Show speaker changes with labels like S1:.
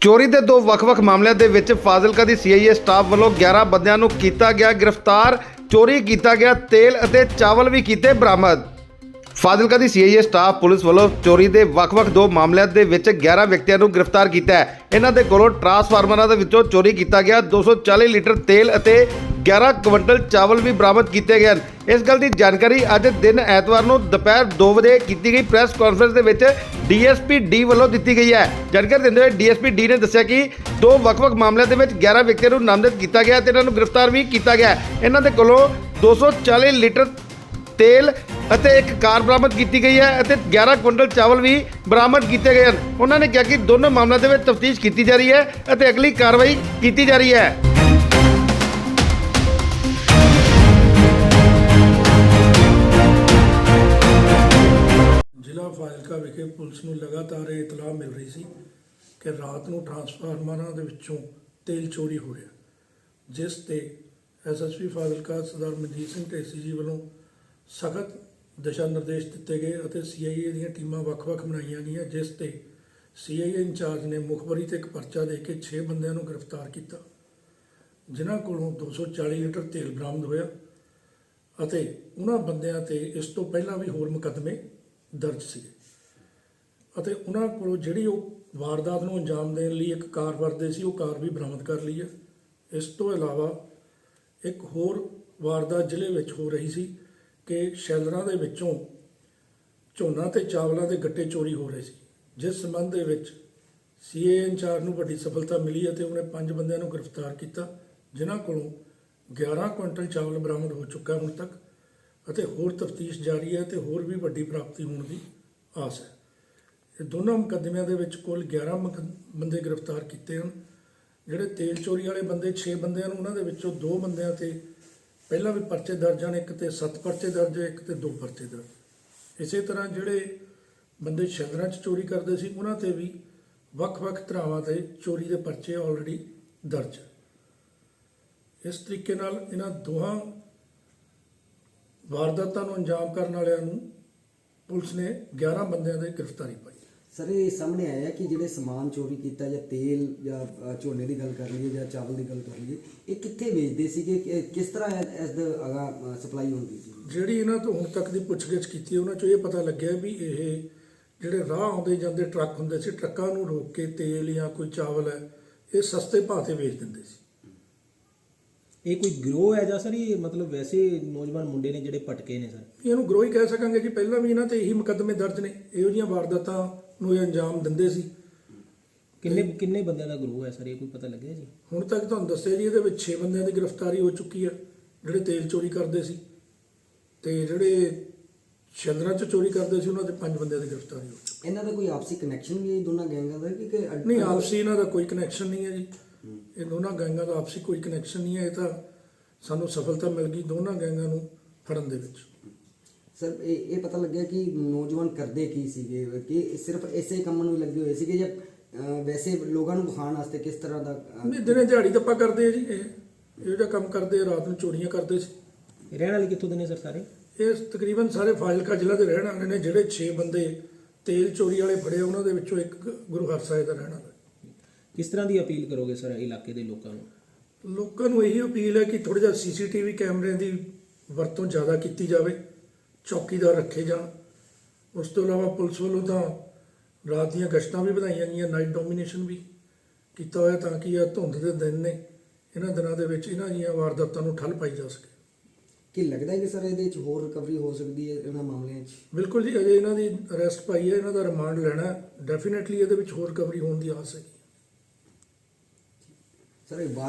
S1: ਚੋਰੀ ਦੇ ਦੋ ਵੱਖ-ਵੱਖ ਮਾਮਲਿਆਂ ਦੇ ਵਿੱਚ ਫਾਜ਼ਿਲਕਾ ਦੀ ਸੀਆਈਏ ਸਟਾਫ ਵੱਲੋਂ 11 ਬੰਦਿਆਂ ਨੂੰ ਕੀਤਾ ਗਿਆ ਗ੍ਰਿਫਤਾਰ, ਚੋਰੀ ਕੀਤਾ ਗਿਆ, ਤੇਲ ਅਤੇ ਚਾਵਲ ਵੀ ਕੀਤੇ ਬਰਾਮਦ। ਫਾਜ਼ਿਲਕਾ ਦੀ ਸੀਆਈਏ ਸਟਾਫ ਪੁਲਿਸ ਵੱਲੋਂ ਚੋਰੀ ਦੇ ਵੱਖ-ਵੱਖ ਦੋ ਮਾਮਲਿਆਂ ਦੇ ਵਿੱਚ 11 ਵਿਅਕਤੀਆਂ ਨੂੰ ਗ੍ਰਿਫਤਾਰ ਕੀਤਾ ਹੈ। ਇਹਨਾਂ ਦੇ ਕੋਲੋਂ ਟਰਾਂਸਫਾਰਮਰਾਂ ਦੇ ਵਿੱਚੋਂ ਚੋਰੀ ਕੀਤਾ ਗਿਆ। 240 ਲੀਟਰ ਤੇਲ ਅਤੇ 11 ਕੁਇੰਟਲ ਚਾਵਲ ਵੀ ਬਰਾਮਦ ਕੀਤੇ ਗਏ ਹਨ। ਇਸ ਗੱਲ ਦੀ ਜਾਣਕਾਰੀ ਅੱਜ ਦਿਨ ਐਤਵਾਰ ਨੂੰ ਦੁਪਹਿਰ 2 ਵਜੇ ਕੀਤੀ ਗਈ ਪ੍ਰੈਸ ਕਾਨਫਰੰਸ ਦੇ ਵਿੱਚ ਡੀਐਸਪੀ ਡੀ ਵੱਲੋਂ ਦਿੱਤੀ ਗਈ ਹੈ। ਜਾਣਕਾਰੀ ਦਿੰਦੇ ਹੋਏ ਡੀਐਸਪੀ ਡੀ ਨੇ ਦੱਸਿਆ ਕਿ ਦੋ ਵੱਖ-ਵੱਖ ਮਾਮਲਿਆਂ ਦੇ ਵਿੱਚ 11 ਵਿਅਕਤੀਆਂ ਨੂੰ ਨਾਮਜ਼ਦ ਕੀਤਾ ਗਿਆ ਤੇ ਇਹਨਾਂ ਨੂੰ ਗ੍ਰਿਫਤਾਰ ਵੀ ਕੀਤਾ ਗਿਆ। ਇਹਨਾਂ ਦੇ ਕੋਲੋਂ 240 ਲੀਟਰ ਤੇਲ ਅਤੇ ਇੱਕ ਕਾਰ ਬਰਾਮਦ ਕੀਤੀ ਗਈ ਹੈ ਅਤੇ 11 ਕੁਇੰਟਲ ਚਾਵਲ ਵੀ ਬਰਾਮਦ ਕੀਤੇ ਗਏ ਹਨ। ਉਹਨਾਂ ਨੇ ਕਿਹਾ ਕਿ ਦੋਨੋਂ ਮਾਮਲਿਆਂ ਦੇ ਵਿੱਚ ਤਫਤੀਸ਼ ਕੀਤੀ ਜਾ ਰਹੀ ਹੈ ਅਤੇ ਅਗਲੀ ਕਾਰਵਾਈ ਕੀਤੀ ਜਾ ਰਹੀ ਹੈ।
S2: ਜ਼ਿਲ੍ਹਾ ਫਾਜ਼ਿਲਕਾ ਵਿਖੇ ਪੁਲਿਸ ਨੂੰ ਲਗਾਤਾਰ ਇਹ ਇਤਲਾਹ ਮਿਲ ਰਹੀ ਸੀ ਕਿ ਰਾਤ ਨੂੰ ਟਰਾਂਸਫਾਰਮਰਾਂ ਦੇ ਵਿੱਚੋਂ ਤੇਲ ਚੋਰੀ ਹੋ ਰਿਹਾ। ਜਿਸ ਤੇ ਐਸਐਸਪੀ ਫਾਜ਼ਿਲਕਾ ਸਰਦਾਰ ਮਨਜੀਤ ਸਿੰਘ ਢੇਸੀ ਜੀ ਵੱਲੋਂ ਸਖਤ ਦਿਸ਼ਾ ਨਿਰਦੇਸ਼ ਦਿੱਤੇ ਗਏ ਅਤੇ ਸੀਆਈਏ ਦੀਆਂ ਟੀਮਾਂ ਵੱਖ-ਵੱਖ ਬਣਾਈਆਂ ਗਈਆਂ, ਜਿਸ ਤੇ ਸੀਆਈਏ ਇੰਚਾਰਜ ਨੇ ਮੁਖਬਰੀ ਤੇ ਇੱਕ ਪਰਚਾ ਦੇ ਕੇ 6 ਬੰਦਿਆਂ ਨੂੰ ਗ੍ਰਿਫਤਾਰ ਕੀਤਾ। ਜਿਨ੍ਹਾਂ ਕੋਲੋਂ 240 ਲੀਟਰ ਤੇਲ ਬਰਾਮਦ ਹੋਇਆ ਅਤੇ ਉਹਨਾਂ ਬੰਦਿਆਂ ਤੇ ਇਸ ਤੋਂ ਪਹਿਲਾਂ ਵੀ ਹੋਰ ਮੁਕੱਦਮੇ ਦਰਜ ਸੀ ਅਤੇ ਉਹਨਾਂ ਕੋਲੋਂ ਜਿਹੜੀ ਉਹ ਵਾਰਦਾਤ ਨੂੰ ਅੰਜਾਮ ਦੇਣ ਲਈ ਇੱਕ ਕਾਰ ਵਰਦੇ ਸੀ, ਉਹ ਕਾਰ ਵੀ ਬਰਾਮਦ ਕਰ ਲਈ ਹੈ। ਇਸ ਤੋਂ ਇਲਾਵਾ ਇੱਕ ਹੋਰ ਵਾਰਦਾਤ ਜ਼ਿਲ੍ਹੇ ਵਿੱਚ ਹੋ ਰਹੀ ਸੀ ਕਿ ਸ਼ੈਲਰਾਂ ਦੇ ਵਿੱਚੋਂ ਝੋਨਾ ਤੇ ਚਾਵਲਾਂ ਦੇ ਗੱਟੇ ਚੋਰੀ ਹੋ ਰਹੇ ਸੀ। ਜਿਸ ਸੰਬੰਧ ਦੇ ਵਿੱਚ ਸੀਏ ਇੰਚਾਰਜ ਨੂੰ ਵੱਡੀ ਸਫਲਤਾ ਮਿਲੀ ਅਤੇ ਉਹਨੇ ਪੰਜ ਬੰਦਿਆਂ ਨੂੰ ਗ੍ਰਿਫਤਾਰ ਕੀਤਾ, ਜਿਨ੍ਹਾਂ ਕੋਲੋਂ 11 ਕੁਇੰਟਲ ਚਾਵਲ ਬਰਾਮਦ ਹੋ ਚੁੱਕਾ ਹੁਣ ਤੱਕ ਅਤੇ ਹੋਰ ਤਫਤੀਸ਼ ਜਾਰੀ ਹੈ ਤੇ ਹੋਰ ਵੀ ਵੱਡੀ ਪ੍ਰਾਪਤੀ ਹੋਣ ਦੀ ਆਸ ਹੈ। ਇਹ ਦੋਨਾਂ ਮੁਕੱਦਮਿਆਂ ਦੇ ਵਿੱਚ ਕੁੱਲ 11 ਮੁਕ- ਬੰਦੇ ਗ੍ਰਿਫਤਾਰ ਕੀਤੇ ਹਨ, ਜਿਹੜੇ ਤੇਲ ਚੋਰੀ ਵਾਲੇ ਬੰਦੇ 6 ਬੰਦਿਆਂ ਨੂੰ ਉਹਨਾਂ ਦੇ ਵਿੱਚੋਂ ਦੋ ਬੰਦਿਆਂ ਤੇ ਪਹਿਲਾਂ ਵੀ ਪਰਚੇ ਦਰਜ ਹਨ, ਇੱਕ ਤੇ 7 ਪਰਚੇ ਦਰਜ ਹੈ, ਇੱਕ ਤੇ ਦੋ ਪਰਚੇ ਦਰਜ। ਇਸੇ ਤਰ੍ਹਾਂ ਜਿਹੜੇ ਬੰਦੇ ਸ਼ਹਿਰਾਂ 'ਚ ਚੋਰੀ ਕਰਦੇ ਸੀ, ਉਹਨਾਂ ਤੇ ਵੀ ਵੱਖ-ਵੱਖ ਧਰਾਵਾਂ ਤੇ ਚੋਰੀ ਦੇ ਪਰਚੇ ਆਲਰੇਡੀ ਦਰਜ ਹੈ। ਇਸ ਤਰੀਕੇ ਨਾਲ ਇਹਨਾਂ ਦੋਹਾਂ ਵਾਰਦਾਤਾਂ ਨੂੰ ਅੰਜਾਮ ਕਰਨ ਵਾਲਿਆਂ ਨੂੰ ਪੁਲਿਸ ਨੇ 11 ਬੰਦਿਆਂ ਦੀ ਗ੍ਰਿਫਤਾਰੀ ਪਾਈ।
S3: ਸਰ ਇਹ ਸਾਹਮਣੇ ਆਇਆ ਕਿ ਜਿਹੜੇ ਸਮਾਨ ਚੋਰੀ ਕੀਤਾ ਜਾਂ ਤੇਲ ਜਾਂ ਝੋਨੇ ਦੀ ਗੱਲ ਕਰ ਲਈਏ ਜਾਂ ਚਾਵਲ ਦੀ ਗੱਲ ਕਰ ਲਈਏ, ਇਹ ਕਿੱਥੇ ਵੇਚਦੇ ਸੀਗੇ? ਕਿ- ਕਿਸ ਤਰ੍ਹਾਂ ਇਹ- ਇਸ ਦਾ ਅਗਾ ਸਪਲਾਈ ਹੁੰਦੀ ਸੀ?
S2: ਜਿਹੜੀ ਇਹਨਾਂ ਤੋਂ ਹੁਣ ਤੱਕ ਦੀ ਪੁੱਛਗਿੱਛ ਕੀਤੀ, ਉਹਨਾਂ ਚੋਂ ਇਹ ਪਤਾ ਲੱਗਿਆ ਵੀ ਇਹ ਜਿਹੜੇ ਰਾਹ ਆਉਂਦੇ ਜਾਂਦੇ ਟਰੱਕ ਹੁੰਦੇ ਸੀ, ਟਰੱਕਾਂ ਨੂੰ ਰੋਕ ਕੇ ਤੇਲ ਜਾਂ ਕੋਈ ਚਾਵਲ ਹੈ ਇਹ ਸਸਤੇ ਭਾਅ ਤੇ ਵੇਚ ਦਿੰਦੇ ਸੀ।
S4: ਇਹ ਕੋਈ ਗਰੋਹ ਹੈ ਜਾਂ ਸਰ ਇਹ ਮਤਲਬ ਵੈਸੇ ਨੌਜਵਾਨ ਮੁੰਡੇ ਨੇ ਜਿਹੜੇ ਪਟਕੇ ਨੇ ਸਰ
S2: ਇਹਨੂੰ ਗਰੋਹ ਹੀ ਕਹਿ ਸਕਾਂਗੇ ਜੀ। ਪਹਿਲਾਂ ਵੀ ਇਹਨਾਂ ਤੇ ਇਹੀ ਮੁਕੱਦਮੇ ਦਰਜ ਨੇ। ਇਹੋ ਜਿਹੀਆਂ ਵਾਰਦਾਤਾਂ ਨੂੰ ਇਹ ਅੰਜਾਮ ਦਿੰਦੇ ਸੀ।
S4: ਕਿੰਨੇ ਕਿੰਨੇ ਬੰਦਿਆਂ ਦਾ ਗਰੋਹ ਹੈ ਸਰ ਇਹ ਕੋਈ ਪਤਾ ਲੱਗਿਆ ਜੀ?
S2: ਹੁਣ ਤੱਕ ਤੁਹਾਨੂੰ ਦੱਸਿਆ ਜੀ ਇਹਦੇ ਵਿੱਚ 6 ਬੰਦਿਆਂ ਦੀ ਗ੍ਰਿਫਤਾਰੀ ਹੋ ਚੁੱਕੀ ਹੈ ਜਿਹੜੇ ਤੇਲ ਚੋਰੀ ਕਰਦੇ ਸੀ। ਤੇ ਜਿਹੜੇ ਸ਼ੰਦਰਾਂ ਚ ਚੋਰੀ ਕਰਦੇ ਸੀ ਉਹਨਾਂ ਦੇ 5 ਬੰਦਿਆਂ ਦੀ ਗ੍ਰਿਫਤਾਰੀ ਹੋ ਚੁੱਕੀ
S3: ਇਹਨਾਂ ਦਾ ਕੋਈ ਆਪਸੀ ਕਨੈਕਸ਼ਨ ਵੀ ਹੈ ਇਹ ਦੋਨਾਂ ਗੈਂਗਾਂ ਦਾ ਕਿ
S2: ਨਹੀਂ ਆਪਸੀ ਇਹਨਾਂ ਦਾ ਕੋਈ ਕਨੈਕਸ਼ਨ ਨਹੀਂ ਹੈ ਜੀ। ਇਹ ਦੋਨਾਂ ਗੈਂਗਾਂ ਦਾ ਆਪਸੀ ਕੋਈ ਕਨੈਕਸ਼ਨ ਨਹੀਂ ਹੈ ਇਹ ਤਾਂ ਸਾਨੂੰ ਸਫਲਤਾ ਮਿਲ ਗਈ ਦੋਨਾਂ ਗੈਂਗਾਂ ਨੂੰ ਫੜਨ ਦੇ ਵਿੱਚ।
S3: ਸਰ ਇਹ ਇਹ ਪਤਾ ਲੱਗਿਆ ਕਿ ਨੌਜਵਾਨ ਕਰਦੇ ਕੀ ਸੀਗੇ? ਕਿ ਸਿਰਫ ਇਸੇ ਕੰਮ ਨੂੰ ਲੱਗੇ ਹੋਏ ਸੀਗੇ ਜਾਂ ਵੈਸੇ ਲੋਕਾਂ ਨੂੰ ਵਿਖਾਉਣ ਵਾਸਤੇ ਕਿਸ ਤਰ੍ਹਾਂ ਦਾ
S2: ਨਹੀਂ ਦਿਨੇ ਦਿਹਾੜੀ ਦੱਪਾ ਕਰਦੇ ਆ ਜੀ ਇਹ ਇਹੋ ਜਿਹਾ ਕੰਮ ਕਰਦੇ ਰਾਤ ਨੂੰ ਚੋਰੀਆਂ ਕਰਦੇ ਸੀ।
S4: ਰਹਿਣ ਵਾਲੇ ਕਿੱਥੋਂ ਦੇ ਨੇ ਸਰ ਸਾਰੇ?
S2: ਇਹ ਤਕਰੀਬਨ ਸਾਰੇ ਫਾਜ਼ਿਲਕਾ ਜ਼ਿਲ੍ਹਾ ਦੇ ਰਹਿਣ ਵਾਲੇ ਨੇ ਜਿਹੜੇ 6 ਬੰਦੇ ਤੇਲ ਚੋਰੀ ਵਾਲੇ ਫੜੇ ਉਹਨਾਂ ਦੇ ਵਿੱਚੋਂ ਇੱਕ ਗੁਰੂ ਹਰਸਾਏ ਦਾ ਰਹਿਣ ਵਾਲਾ।
S4: ਕਿਸ ਤਰ੍ਹਾਂ ਦੀ ਅਪੀਲ ਕਰੋਗੇ ਸਰ ਇਲਾਕੇ ਦੇ ਲੋਕਾਂ ਨੂੰ?
S2: ਲੋਕਾਂ ਨੂੰ ਇਹੀ ਅਪੀਲ ਹੈ ਕਿ ਥੋੜਾ ਜਿਹਾ ਸੀਸੀਟੀਵੀ ਕੈਮਰਿਆਂ ਦੀ ਵਰਤੋਂ ਜ਼ਿਆਦਾ ਕੀਤੀ ਜਾਵੇ ਚੌਕੀਦਾਰ ਰੱਖੇ ਜਾਣ। ਉਸ ਤੋਂ ਇਲਾਵਾ ਪੁਲਿਸ ਵੱਲੋਂ ਤਾਂ ਰਾਤ ਦੀਆਂ ਗਸ਼ਤਾਂ ਵੀ ਵਧਾਈਆਂ ਗਈਆਂ ਨਾਈਟ ਡੋਮੀਨੇਸ਼ਨ ਵੀ ਕੀਤਾ ਹੋਇਆ ਤਾਂ ਕਿ ਇਹ ਧੁੰਦ ਦੇ ਦਿਨ ਨੇ ਇਹਨਾਂ ਦਿਨਾਂ ਦੇ ਵਿੱਚ ਇਹਨਾਂ ਜੀਆਂ ਵਾਰਦਾਤਾਂ ਨੂੰ ਠੱਲ ਪਾਈ ਜਾ ਸਕੇ।
S3: ਕੀ ਲੱਗਦਾ ਹੈ ਕਿ ਸਰ ਇਹਦੇ ਵਿੱਚ ਹੋਰ ਰਿਕਵਰੀ ਹੋ ਸਕਦੀ ਹੈ ਇਹਨਾਂ ਮਾਮਲਿਆਂ 'ਚ
S2: ਬਿਲਕੁਲ ਜੀ ਅਜੇ ਇਹਨਾਂ ਦੀ ਅਰੈਸਟ ਪਾਈ ਹੈ ਇਹਨਾਂ ਦਾ ਰਿਮਾਂਡ ਲੈਣਾ ਡੈਫੀਨਿਟਲੀ ਇਹਦੇ ਵਿੱਚ ਹੋਰ ਰਿਕਵਰੀ ਹੋਣ ਦੀ ਆਸ ਹੈ
S3: ਸਰ ਇਹ ਬਾਤ